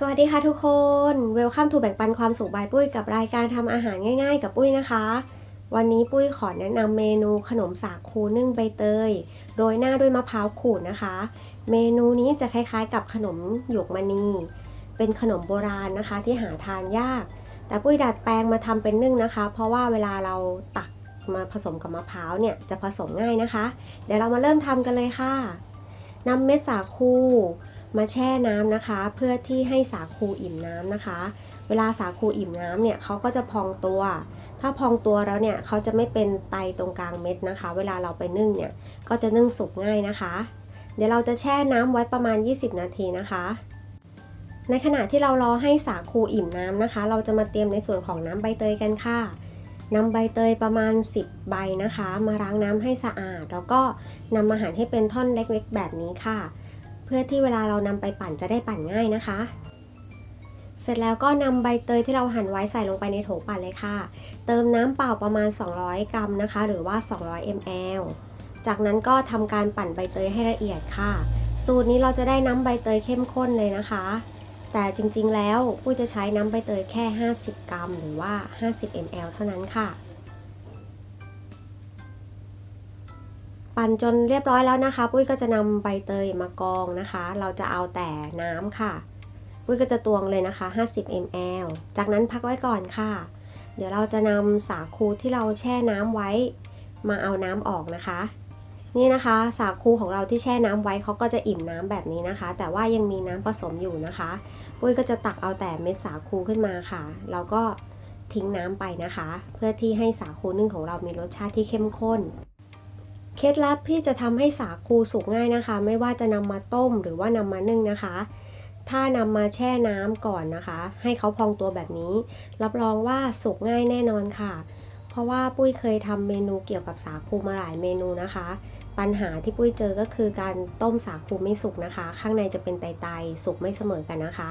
สวัสดีค่ะทุกคนเวลคัมทูแบ่งปันความสุขบายปุ้ยกับรายการทำอาหารง่ายๆ กับปุ้ยนะคะ วันนี้ปุ้ยขอแนะนำเมนูขนมสาคูนึ่งใบเตย โรยหน้าด้วยมะพร้าวขูดนะคะ เมนูนี้จะคล้ายๆ กับขนมหยกมณีเป็นขนมโบราณนะคะที่หาทานยาก แต่ปุ้ยดัดแปลงมาทำเป็นนึ่งนะคะ เพราะว่าเวลาเราตักมาผสมกับมะพร้าวเนี่ยจะผสมง่ายนะคะ เดี๋ยวเรามาเริ่มทำกันเลยค่ะนำเม็ดสาคู มาแช่น้ำนะคะ เพื่อที่ให้สาคูอิ่มน้ำนะคะ เวลาสาคูอิ่มน้ำเนี่ยเขาก็จะพองตัว ถ้าพองตัวแล้วเนี่ยเขาจะไม่เป็นไตตรงกลางเม็ดนะคะ เวลาเราไปนึ่งเนี่ยก็จะนึ่งสุกง่ายนะคะ เดี๋ยวเราจะแช่น้ำไว้ประมาณ 20 นาทีนะคะในขณะที่เรารอให้สาคูอิ่มน้ำนะคะ เราจะมาเตรียมในส่วนของน้ำใบเตยกันค่ะนำใบเตยประมาณ 10 ใบนะคะ มาล้างน้ำให้สะอาด แล้วก็นำมาหั่นให้เป็นท่อนเล็กๆ แบบนี้ค่ะ เพื่อที่เวลาเรานำไปปั่นจะได้ปั่นง่ายนะคะ เสร็จแล้วก็นำใบเตยที่เราหั่นไว้ใส่ลงไปในโถปั่นเลยค่ะ เติมน้ำเปล่าประมาณ 200 กรัมนะคะ หรือว่า 200 ml จากนั้นก็ทำการปั่นใบเตยให้ละเอียดค่ะ สูตรนี้เราจะได้น้ำใบเตยเข้มข้นเลยนะคะ แต่จริงๆแล้วปุ้ยจะใช้น้ำใบเตยแค่ 50 กรัม หรือว่า 50 ml เท่านั้นค่ะ ปั่นจนเรียบร้อยแล้วนะคะ ปุ้ยก็จะนำใบเตยมากรองนะคะ เราจะเอาแต่น้ำค่ะ ปุ้ยก็จะตวงเลยนะคะ 50 ml จากนั้นพักไว้ก่อนค่ะ เดี๋ยวเราจะนำสาคูที่เราแช่น้ำไว้ มาเอาน้ำออกนะคะ นี่นะคะสาคูของเราที่แช่น้ำไว้เขาก็จะอิ่มน้ำแบบนี้นะคะ แต่ว่ายังมีน้ำผสมอยู่นะคะ ปุ้ยก็จะตักเอาแต่เม็ดสาคูขึ้นมาค่ะ แล้วก็ทิ้งน้ำไปนะคะ เพื่อที่ให้สาคูนึ่งของเรามีรสชาติที่เข้มข้น เคล็ดลับที่จะทำให้สาคูสุกง่ายนะคะ ไม่ว่าจะนำมาต้มหรือว่านำมานึ่งนะคะ ถ้านำมาแช่น้ำก่อนนะคะ ให้เขาพองตัวแบบนี้ รับรองว่าสุกง่ายแน่นอนค่ะ เพราะว่าปุ้ยเคยทำเมนูเกี่ยวกับสาคูมาหลายเมนูนะคะ ปัญหาที่ปุ้ยเจอก็คือการต้มสาคูไม่สุกนะคะ ข้างในจะเป็นไตๆสุกไม่เสมอกันนะคะ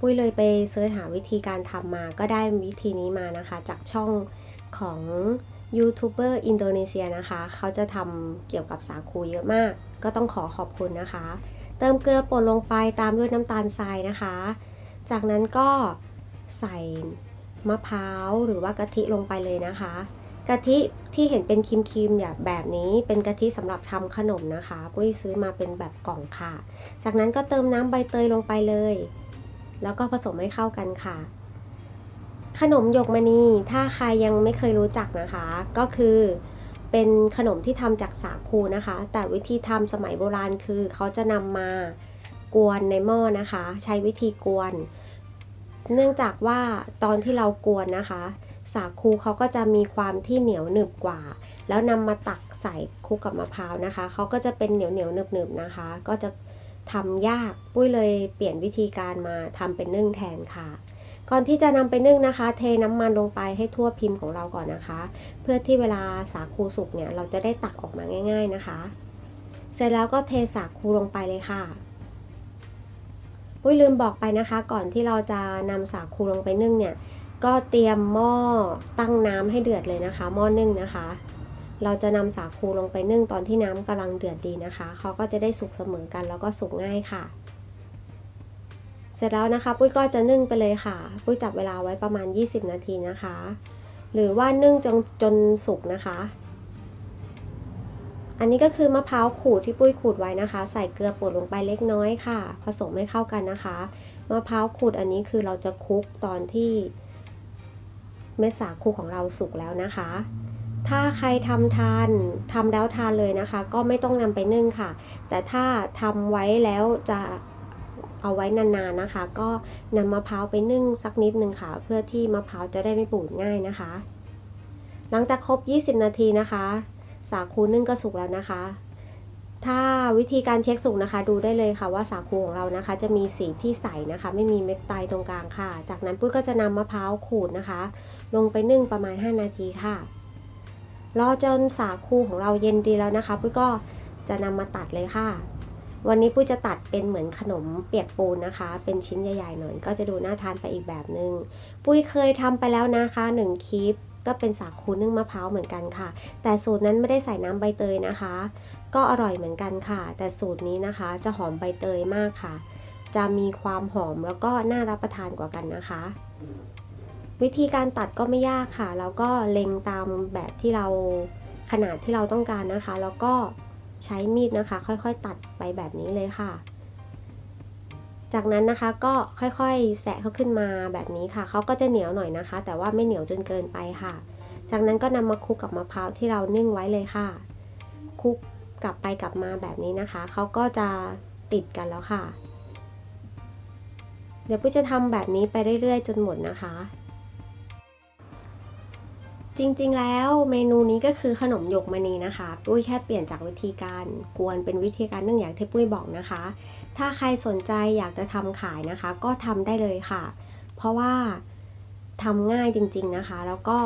ปุ้ยเลยไปเสิร์ชหาวิธีการทำมาก็ได้วิธีนี้มานะคะ จากช่องของ ยูทูบเบอร์อินโดนีเซียนะคะ เขาจะทำเกี่ยวกับสาคูเยอะมาก ก็ต้องขอขอบคุณนะคะ เติมเกลือป่นลงไปตามด้วยน้ำตาลทรายนะคะ จากนั้นก็ใส่มะพร้าวหรือว่ากะทิลงไปเลยนะคะ กะทิที่เห็นเป็นครีมๆแบบแบบนี้เป็นกะทิสำหรับทำขนมนะคะ ปุ้ยซื้อมาเป็นแบบกล่องค่ะ จากนั้นก็เติมน้ำใบเตยลงไปเลย แล้วก็ผสมให้เข้ากันค่ะ ขนมหยกมณีถ้าใครยังไม่เคยรู้จักนะคะ ก็คือเป็นขนมที่ทำจากสาคูนะคะ แต่วิธีทำสมัยโบราณคือเขาจะนำมากวนในหม้อนะคะ ใช้วิธีกวน เนื่องจากว่าตอนที่เรากวนนะคะ สาคูเขาก็จะมีความที่เหนียวหนึบกว่า แล้วนำมาตักใส่คลุกกับมะพร้าวนะคะเขาก็จะเป็นเหนียวเหนียวหนึบหนึบนะคะ ก็จะทำยากปุ้ยเลยเปลี่ยนวิธีการมาทำเป็นนึ่งแทนค่ะ ก่อนที่จะนำไปนึ่งนะคะ เทน้ำมันลงไปให้ทั่วพิมพ์ของเราก่อนนะคะ เพื่อที่เวลาสาคูสุกเนี่ยเราจะได้ตักออกมาง่าย ๆนะคะ เสร็จแล้วก็เทสาคูลงไปเลยค่ะปุ้ยลืมบอกไปนะคะ ก่อนที่เราจะนำสาคูลงไปนึ่งเนี่ยก็เตรียมหม้อตั้งน้ำให้เดือดเลยนะคะ หม้อนึ่งนะคะ เราจะนำสาคูลงไปนึ่งตอนที่น้ำกำลังเดือดดีนะคะเขาก็จะได้สุกเสมอกันแล้วก็สุกง่ายค่ะ ร็จแล้วนะคะปุ้ยก็จะนึ่งไปเลยค่ะ ปุ้ยจับเวลาไว้ประมาณ 20 นาทีนะคะ หรือว่านึ่งจนจนสุกนะคะ อันนี้ก็คือมะพร้าวขูดที่ปุ้ยขูดไว้นะคะ ใส่เกลือป่นลงไปเล็กน้อยค่ะ ผสมให้เข้ากันนะคะมะพร้าวขูดอันนี้คือเราจะคลุกตอนที่เม็ดสาคูของเราสุกแล้วนะคะ ถ้าใครทำทานทำแล้วทานเลยนะคะ ก็ไม่ต้องนำไปนึ่งค่ะ แต่ถ้าทำไว้แล้วจะ เอาไว้นานๆนะคะ ก็นำมะพร้าวไปนึ่งสักนิดนึงค่ะ เพื่อที่มะพร้าวจะได้ไม่บูดง่ายนะคะ หลังจากครบ 20 นาทีนะคะ สาคูนึ่งก็สุกแล้วนะคะ ถ้าวิธีการเช็คสุกนะคะ ดูได้เลยค่ะว่าสาคูของเรานะคะ จะมีสีที่ใสนะคะ ไม่มีเม็ดไตตรงกลางค่ะ จากนั้นปุ้ยก็จะนำมะพร้าวขูดนะคะ ลงไปนึ่งประมาณ 5 นาทีค่ะรอจนสาคูของเราเย็นดีแล้วนะคะปุ้ยก็จะนำมาตัดเลยค่ะ วันนี้ปุ้ยจะตัดเป็นเหมือนขนมเปียกปูนนะคะ เป็นชิ้นใหญ่ๆหน่อยก็จะดูน่าทานไปอีกแบบหนึงปุ้ยเคยทำไปแล้วนะคะหนึ่งคลิปก็เป็นสาคูนึ่งมะพร้าวเหมือนกันค่ะ แต่สูตรนั้นไม่ได้ใส่น้ำใบเตยนะคะ ก็อร่อยเหมือนกันค่ะ แต่สูตรนี้นะคะจะหอมใบเตยมากค่ะ จะมีความหอมแล้วก็น่ารับประทานกว่ากันนะคะ วิธีการตัดก็ไม่ยากค่ะ แล้วก็เล็งตามแบบที่เราขนาดที่เราต้องการนะคะ แล้วก็ ใช้มีดนะคะ ค่อยๆ ตัดไปแบบนี้เลยค่ะ จากนั้นนะคะก็ค่อยๆ แสะเขาขึ้นมาแบบนี้ค่ะเขาก็จะเหนียวหน่อยนะคะ แต่ว่าไม่เหนียวจนเกินไปค่ะ จากนั้นก็นำมาคลุกกับมะพร้าวที่เรานึ่งไว้เลยค่ะคลุกกลับไปกลับมาแบบนี้นะคะเขาก็จะติดกันแล้วค่ะ เดี๋ยวปุ้ยจะทำแบบนี้ไปเรื่อยๆ จนหมดนะคะ จริงๆ แล้วเมนูนี้ก็คือขนมหยกมณีนะคะ ปุ้ยแค่เปลี่ยนจากวิธีการกวนเป็นวิธีการนึ่งอย่างที่ปุ้ยบอกนะคะ ถ้าใครสนใจอยากจะทำขายนะคะ ก็ทำได้เลยค่ะ เพราะว่าทำง่ายจริงๆนะคะ แล้วก็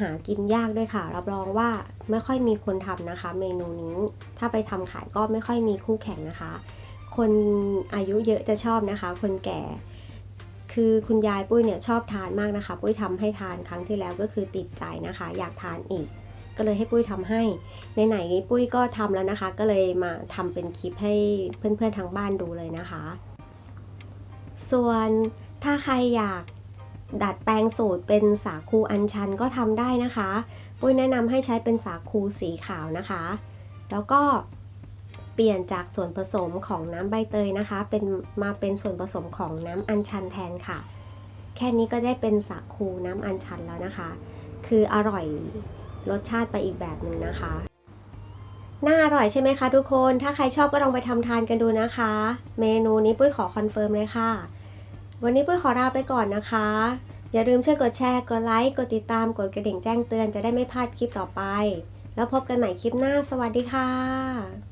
หากินยากด้วยค่ะ รับรองว่าไม่ค่อยมีคนทำนะคะ เมนูนี้ถ้าไปทำขายก็ไม่ค่อยมีคู่แข่งนะคะ คนอายุเยอะจะชอบนะคะ คนแก่ คือคุณยายปุ้ยเนี่ยชอบทานมากนะคะ ปุ้ยทำให้ทานครั้งที่แล้วก็คือติดใจนะคะ อยากทานอีก ก็เลยให้ปุ้ยทำให้ในไหนๆปุ้ยก็ทำแล้วนะคะ ก็เลยมาทำเป็นคลิปให้เพื่อนๆทางบ้านดูเลยนะคะ ส่วนถ้าใครอยากดัดแปลงสูตรเป็นสาคูอัญชันก็ทำได้นะคะ ปุ้ยแนะนำให้ใช้เป็นสาคูสีขาวนะคะ แล้วก็ ปลี่ยนจากส่วนผสมของน้ำใบเตยนะคะ เป็นมาเป็นส่วนผสมของน้ำอัญชันแทนค่ะ แค่นี้ก็ได้เป็นสาคูน้ำอัญชันแล้วนะคะ คืออร่อยรสชาติไปอีกแบบหนึ่งนะคะ น่าอร่อยใช่ไหมคะทุกคน ถ้าใครชอบก็ลองไปทำทานกันดูนะคะ เมนูนี้ปุ้ยขอคอนเฟิร์มเลยค่ะ วันนี้ปุ้ยขอลาไปก่อนนะคะ อย่าลืมช่วยกดแชร์ กดไลค์ กดติดตาม กดกระดิ่งแจ้งเตือนจะได้ไม่พลาดคลิปต่อไป แล้วพบกันใหม่คลิปหน้า สวัสดีค่ะ